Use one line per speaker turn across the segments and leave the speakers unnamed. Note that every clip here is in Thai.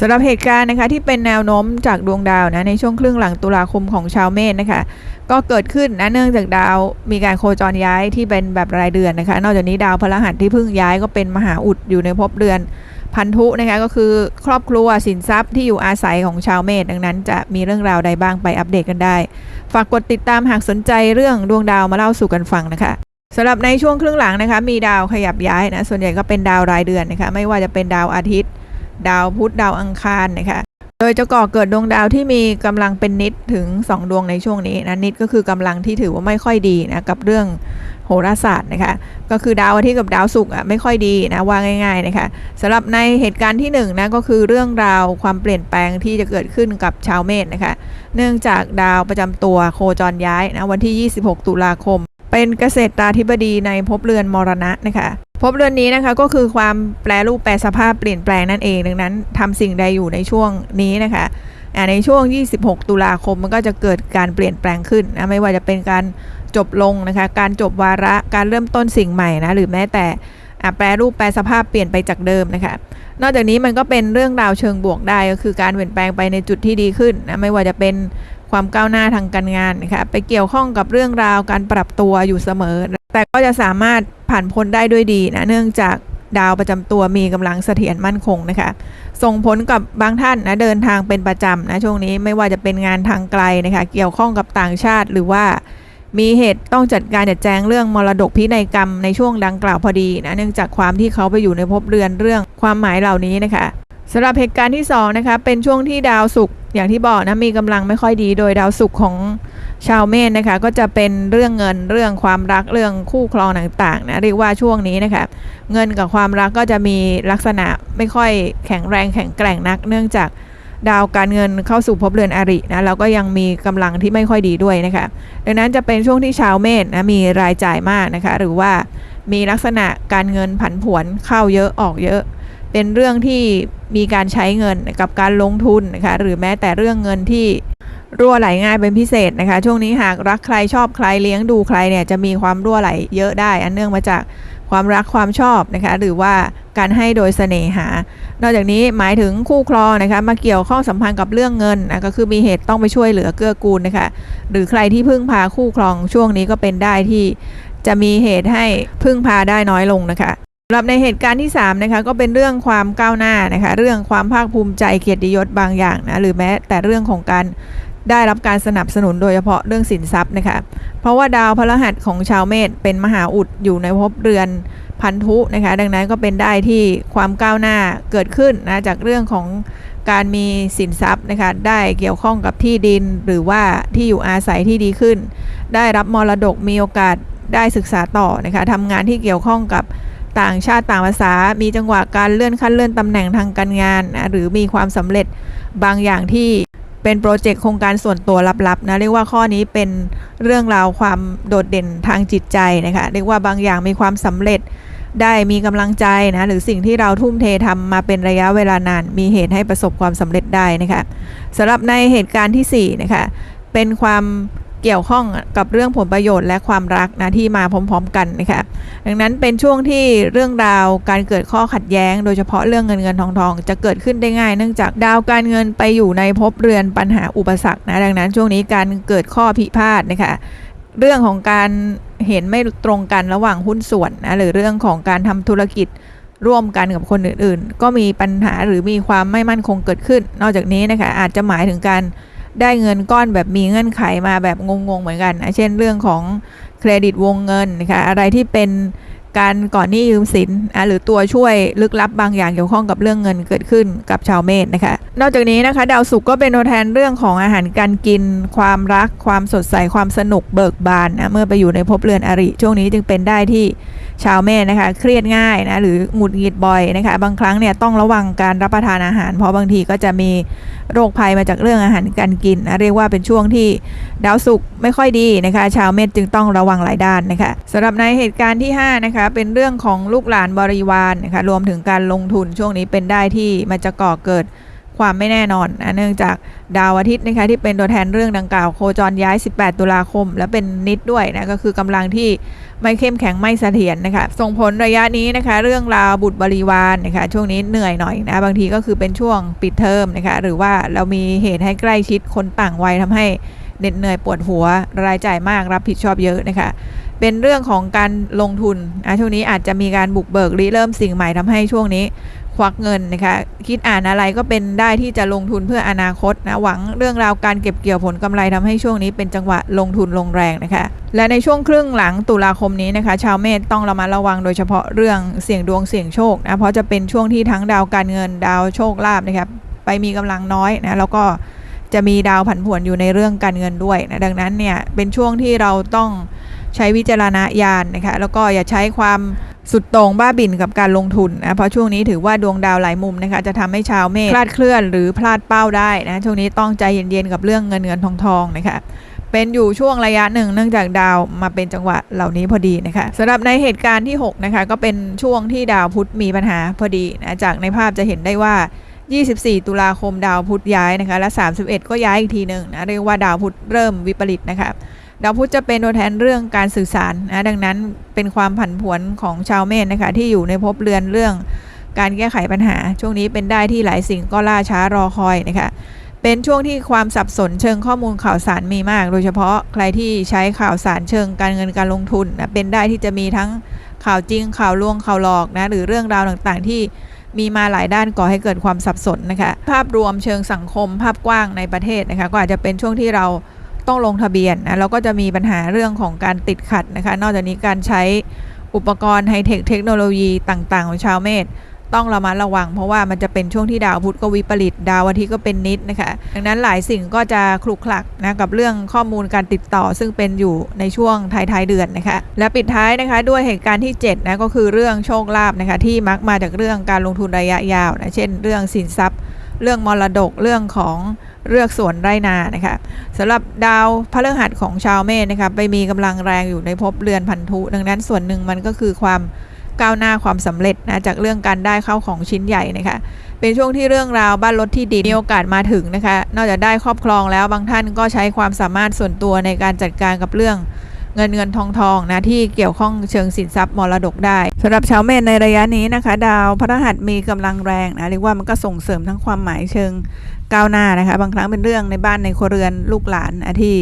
สำหรับเหตุการณ์นะคะที่เป็นแนวโน้มจากดวงดาวนะในช่วงครึ่งหลังตุลาคมของชาวเมษนะคะ ก็เกิดขึ้นนะเนื่องจากดาวมีการโคจรย้ายที่เป็นแบบรายเดือนนะคะ นอกจากนี้ดาวพฤหัสที่เพิ่งย้ายก็เป็นมหาอุดอยู่ในภพเดือนพันธุนะคะก็คือครอบครัวสินทรัพย์ที่อยู่อาศัยของชาวเมษดังนั้นจะมีเรื่องราวใดบ้างไปอัปเดตกันได้ ฝากกดติดตามหากสนใจเรื่องดวงดาวมาเล่าสู่กันฟังนะคะสำหรับในช่วงครึ่งหลังนะคะ มีดาวขยับย้ายนะส่วนใหญ่ก็เป็นดาวรายเดือนนะคะไม่ว่าจะเป็นดาวอาทิตย์ ดาวพุธดาวอังคารนะคะโดยจะก่อเกิดดวงดาวที่มีกำลังเป็นนิดถึง 2 ดวงในช่วงนี้นะนิดก็คือกำลังที่ถือว่าไม่ค่อยดีนะกับเรื่องโหราศาสตร์นะคะก็คือดาวอาทิตย์กับดาวศุกร์อะไม่ค่อยดีนะว่าง่ายๆนะคะสำหรับในเหตุการณ์ที่1นงนะก็คือเรื่องราวความเปลี่ยนแปลงที่จะเกิดขึ้นกับชาวเมษนะคะเนื่องจากดาวประจำตัวโคจรย้ายนะวันที่ 26 ตุลาคม เป็นเกษตราธิบดีในภพเรือนมรณะนะคะ ภพเรือนนี้นะคะก็คือความแปรรูปแปรสภาพเปลี่ยนแปลงนั่นเอง ดังนั้นทำสิ่งใดอยู่ในช่วงนี้นะคะในช่วง 26 ตุลาคมมันก็จะเกิดการเปลี่ยนแปลงขึ้นนะไม่ว่าจะเป็นการจบลงนะคะ การจบวาระการเริ่มต้นสิ่งใหม่นะหรือแม้แต่แปรรูปแปรสภาพเปลี่ยนไปจากเดิมนะคะ นอกจากนี้มันก็เป็นเรื่องราวเชิงบวกได้ก็คือการเปลี่ยนแปลงไปในจุดที่ดีขึ้นนะไม่ว่าจะเป็นความก้าวหน้าทางการงานนะคะไปเกี่ยวข้องกับเรื่องราวการปรับตัวอยู่เสมอ แต่ก็จะสามารถผ่านพ้นได้ด้วยดีนะเนื่องจากดาวประจำตัวมีกำลังเสถียรมั่นคงนะคะ ส่งผลกับบางท่านนะเดินทางเป็นประจำนะช่วงนี้ไม่ว่าจะเป็นงานทางไกลนะคะเกี่ยวข้องกับต่างชาติหรือว่ามีเหตุต้องจัดการจัดแจงเรื่องมรดกพินัยกรรมในช่วงดังกล่าวพอดีนะเนื่องจากความที่เขาไปอยู่ในภพเรือนเรื่องความหมายเหล่านี้นะคะสำหรับเหตุการณ์ที่2นะคะเป็นช่วงที่ดาวศุกร์อย่างที่บอกนะมีกำลังไม่ค่อยดี โดยดาวศุกร์ของ ชาวเมษนะคะก็จะเป็นเรื่องเงินเรื่องความรักเรื่องคู่ครองต่างๆนะเรียกว่าช่วงนี้นะคะเงินกับความรักก็จะมีลักษณะไม่ค่อยแข็งแรงแข็งแกร่งนัก เนื่องจากดาวการเงินเข้าสู่ภพเรือนอรินะแล้วก็ยังมีกำลังที่ไม่ค่อยดีด้วยนะคะดังนั้นจะเป็นช่วงที่ชาวเมษนะมีรายจ่ายมากนะคะ หรือว่ามีลักษณะการเงินผันผวนเข้าเยอะออกเยอะ เป็นเรื่องที่มีการใช้เงินกับการลงทุนนะคะหรือแม้แต่เรื่องเงินที่ รั่วไหลง่ายเป็นพิเศษนะคะ ช่วงนี้หากรักใครชอบใครเลี้ยงดูใครเนี่ยจะมีความรั่วไหลเยอะได้ อันเนื่องมาจากความรักความชอบนะคะ หรือว่าการให้โดยเสน่หา นอกจากนี้หมายถึงคู่ครองนะคะ มาเกี่ยวข้องสัมพันธ์กับเรื่องเงินนะก็คือมีเหตุต้องไปช่วยเหลือเกื้อกูลนะคะ หรือใครที่พึ่งพาคู่ครองช่วงนี้ก็เป็นได้ที่จะมีเหตุให้พึ่งพาได้น้อยลงนะคะสำหรับในเหตุการณ์ที่3นะคะก็เป็นเรื่องความก้าวหน้านะคะ เรื่องความภาคภูมิใจเกียรติยศบางอย่างนะหรือแม้แต่เรื่องของการ ได้รับการสนับสนุนโดยเฉพาะเรื่องสินทรัพย์นะคะ เพราะว่าดาวพฤหัสของชาวเมษเป็นมหาอุดอยู่ในภพเรือนพันธุนะคะ ดังนั้นก็เป็นได้ที่ความก้าวหน้าเกิดขึ้นนะจากเรื่องของการมีสินทรัพย์นะคะได้เกี่ยวข้องกับที่ดินหรือว่าที่อยู่อาศัยที่ดีขึ้น ได้รับมรดกมีโอกาสได้ศึกษาต่อนะคะทำงานที่เกี่ยวข้องกับต่างชาติต่างภาษา มีจังหวะการเลื่อนขั้นเลื่อนตำแหน่งทางการงานนะหรือมีความสำเร็จบางอย่างที่ เป็นโปรเจกต์โครงการส่วนตัวลับๆนะเรียกว่าข้อนี้เป็นเรื่องราวความโดดเด่นทางจิตใจนะคะเรียกว่าบางอย่างมีความสำเร็จได้มีกำลังใจนะหรือสิ่งที่เราทุ่มเททำมาเป็นระยะเวลานาน มีเหตุให้ประสบความสำเร็จได้นะคะสำหรับในเหตุการณ์ที่4นะคะเป็นความ เกี่ยวข้องกับเรื่องผลประโยชน์และความรักนะที่มาพร้อม ๆ กันนะคะดังนั้นเป็นช่วงที่เรื่องราวการเกิดข้อขัดแย้ง โดยเฉพาะเรื่องเงินเงินทองทองจะเกิดขึ้นได้ง่าย เนื่องจากดาวการเงินไปอยู่ในภพเรือนปัญหาอุปสรรคนะดังนั้นช่วงนี้การเกิดข้อพิพาทนะคะเรื่องของการเห็นไม่ตรงกันระหว่างหุ้นส่วนนะหรือเรื่องของการทำธุรกิจร่วมกันกับคนอื่นๆ ก็มีปัญหาหรือมีความไม่มั่นคงเกิดขึ้น นอกจากนี้นะคะอาจจะหมายถึงการ ได้เงินก้อนแบบมีเงื่อนไขมาแบบงงๆเหมือนกันนะเช่นเรื่องของเครดิตวงเงินนะคะอะไรที่เป็น การก่อนหนี้ยืมสินนะหรือตัวช่วยลึกลับบางอย่างเกี่ยวข้องกับเรื่องเงินเกิดขึ้นกับชาวเมษนะคะ นอกจากนี้นะคะ ดาวศุกร์ก็เป็นตัวแทนเรื่องของอาหารการกิน ความรัก ความสดใสความสนุกเบิกบานนะเมื่อไปอยู่ในภพเรือนอริ ช่วงนี้จึงเป็นได้ที่ชาวเมษนะคะ เครียดง่ายนะหรือหงุดหงิดบ่อยนะคะ บางครั้งเนี่ยต้องระวังการรับประทานอาหาร เพราะบางทีก็จะมีโรคภัยมาจากเรื่องอาหารการกินนะเรียกว่าเป็นช่วงที่ดาวศุกร์ไม่ค่อยดีนะคะ ชาวเมษจึงต้องระวังหลายด้านนะคะสำหรับในเหตุการณ์ที่5นะคะเป็นเรื่องของลูกหลานบริวารนะคะรวมถึงการลงทุนช่วงนี้เป็นได้ที่มันจะก่อเกิดความไม่แน่นอนนะเนื่องจากดาวอาทิตย์นะคะที่เป็นตัวแทนเรื่องดังกล่าวโคจรย้าย 18 ตุลาคม และเป็นนิดด้วยนะก็คือกำลังที่ไม่เข้มแข็งไม่เสถียรนะคะส่งผลระยะนี้นะคะ เรื่องราวบุตรบริวารนะคะช่วงนี้เหนื่อยหน่อยนะบางทีก็คือเป็นช่วงปิดเทอมนะคะหรือว่าเรามีเหตุให้ใกล้ชิดคนต่างวัยทำให้เหน็ดเหนื่อยปวดหัวรายจ่ายมากรับผิดชอบเยอะนะคะ เป็นเรื่องของการลงทุนนะช่วงนี้อาจจะมีการบุกเบิกริเริ่มสิ่งใหม่ทำให้ช่วงนี้ควักเงินนะคะคิดอ่านอะไรก็เป็นได้ที่จะลงทุนเพื่ออนาคตนะหวังเรื่องราวการเก็บเกี่ยวผลกำไรทำให้ช่วงนี้เป็นจังหวะลงทุนลงแรงนะคะ และในช่วงครึ่งหลังตุลาคมนี้นะคะ ชาวเมษต้องระมัดระวังโดยเฉพาะเรื่องเสี่ยงดวงเสี่ยงโชคนะเพราะจะเป็นช่วงที่ทั้งดาวการเงินดาวโชคลาภนะครับไปมีกำลังน้อยนะแล้วก็ จะมีดาวผันผวนอยู่ในเรื่องการเงินด้วยนะดังนั้นเนี่ยเป็นช่วงที่เราต้องใช้วิจารณญาณนะคะแล้วก็อย่าใช้ความสุดต่งบ้าบิ่นกับการลงทุนนะเพราะช่วงนี้ถือว่าดวงดาวหลายมุมนะคะจะทำให้ชาวเมษพลาดเคลื่อนหรือพลาดเป้าได้นะช่วงนี้ต้องใจเย็นๆกับเรื่องเงินเงินทองทองนะคะเป็นอยู่ช่วงระยะหนึ่งเนื่องจากดาวมาเป็นจังหวะเหล่านี้พอดีนะคะสำหรับในเหตุการณ์ที่6นะคะก็เป็นช่วงที่ดาวพุธมีปัญหาพอดีนะจากในภาพจะเห็นได้ว่า 24 ตุลาคมดาวพุธย้ายนะคะ และ 31 ก็ย้ายอีกทีหนึ่งนะเรียกว่าดาวพุธเริ่มวิปริตนะคะดาวพุธจะเป็นตัวแทนเรื่องการสื่อสารนะดังนั้นเป็นความผันผวนของชาวเมษนะคะที่อยู่ในภพเรือนเรื่องการแก้ไขปัญหา ช่วงนี้เป็นได้ที่หลายสิ่งก็ล่าช้ารอคอยนะคะเป็นช่วงที่ความสับสนเชิงข้อมูลข่าวสารมีมาก โดยเฉพาะใครที่ใช้ข่าวสารเชิงการเงินการลงทุนนะเป็นได้ที่จะมีทั้งข่าวจริงข่าวลวงข่าวหลอกนะหรือเรื่องราวต่างๆที่ มีมาหลายด้านก่อให้เกิดความสับสนนะคะภาพรวมเชิงสังคมภาพกว้างในประเทศนะคะก็อาจจะเป็นช่วงที่เราต้องลงทะเบียนนะแล้วก็จะมีปัญหาเรื่องของการติดขัดนะคะ นอกจากนี้การใช้อุปกรณ์ไฮเทคเทคโนโลยีต่าง ๆ ของชาวเมธ ต้องระมัดระวัง เพราะว่ามันจะเป็นช่วงที่ดาวพุธก็วิปริตดาวอาทิตย์ก็เป็นนิดนะคะดังนั้นหลายสิ่งก็จะคลุกคลักนะกับเรื่องข้อมูลการติดต่อซึ่งเป็นอยู่ในช่วงท้ายๆเดือนนะคะ และปิดท้ายนะคะด้วยเหตุการณ์ที่7นะก็คือเรื่องโชคลาภนะคะที่มักมาจากเรื่องการลงทุนระยะยาวนะเช่น เรื่องสินทรัพย์ เรื่องมรดกเรื่องของเลือกสวนไร่นานะคะสำหรับดาวพฤหัสของชาวเมษนะคะไปมีกำลังแรงอยู่ในภพเรือนพันธุ ดังนั้นส่วนหนึ่งมันก็คือความ ก้าวหน้าความสำเร็จนะจากเรื่องการได้เข้าของชิ้นใหญ่นะคะเป็นช่วงที่เรื่องราวบ้านรถที่ดินมีโอกาสมาถึงนะคะ นอกจากได้ครอบครองแล้วบางท่านก็ใช้ความสามารถส่วนตัวในการจัดการกับเรื่องเงินเงินทองทองนะที่เกี่ยวข้องเชิงสินทรัพย์มรดกได้สำหรับชาวเมษในระยะนี้นะคะ ดาวพฤหัสมีกำลังแรงนะเรียกว่ามันก็ส่งเสริมทั้งความหมายเชิงก้าวหน้านะคะ บางครั้งเป็นเรื่องในบ้านในครัวเรือนลูกหลานที่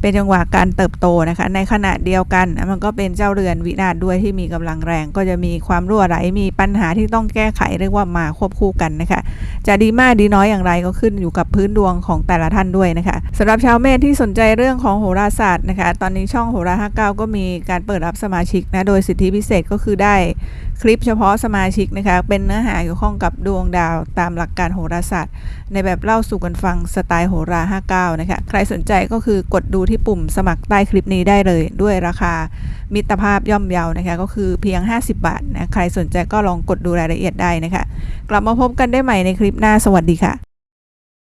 เป็นจังหวะการเติบโตนะคะ ในขณะเดียวกันมันก็เป็นเจ้าเรือนวินาศด้วยที่มีกำลังแรง ก็จะมีความรั่วไหลมีปัญหาที่ต้องแก้ไขเรียกว่ามาควบคู่กันนะคะ จะดีมากดีน้อยอย่างไรก็ขึ้นอยู่กับพื้นดวงของแต่ละท่านด้วยนะคะสำหรับชาวเมษที่สนใจเรื่องของโหราศาสตร์นะคะ ตอนนี้ช่องโหรา59 ก็มีการเปิดรับสมาชิกนะโดยสิทธิพิเศษก็คือได้คลิปเฉพาะสมาชิกนะคะเป็นเนื้อหาเกี่ยวข้องกับดวงดาวตามหลักการโหราศาสตร์ ในแบบเล่าสู่กันฟังสไตล์โหรา 59 นะคะ ใครสนใจก็คือกดดูที่ปุ่มสมัครใต้คลิปนี้ได้เลย ด้วยราคามิตรภาพย่อมเยานะคะ ก็คือเพียง 50 บาทนะ ใครสนใจก็ลองกดดูรายละเอียดได้นะคะ กลับมาพบกันได้ใหม่ในคลิปหน้า สวัสดีค่ะ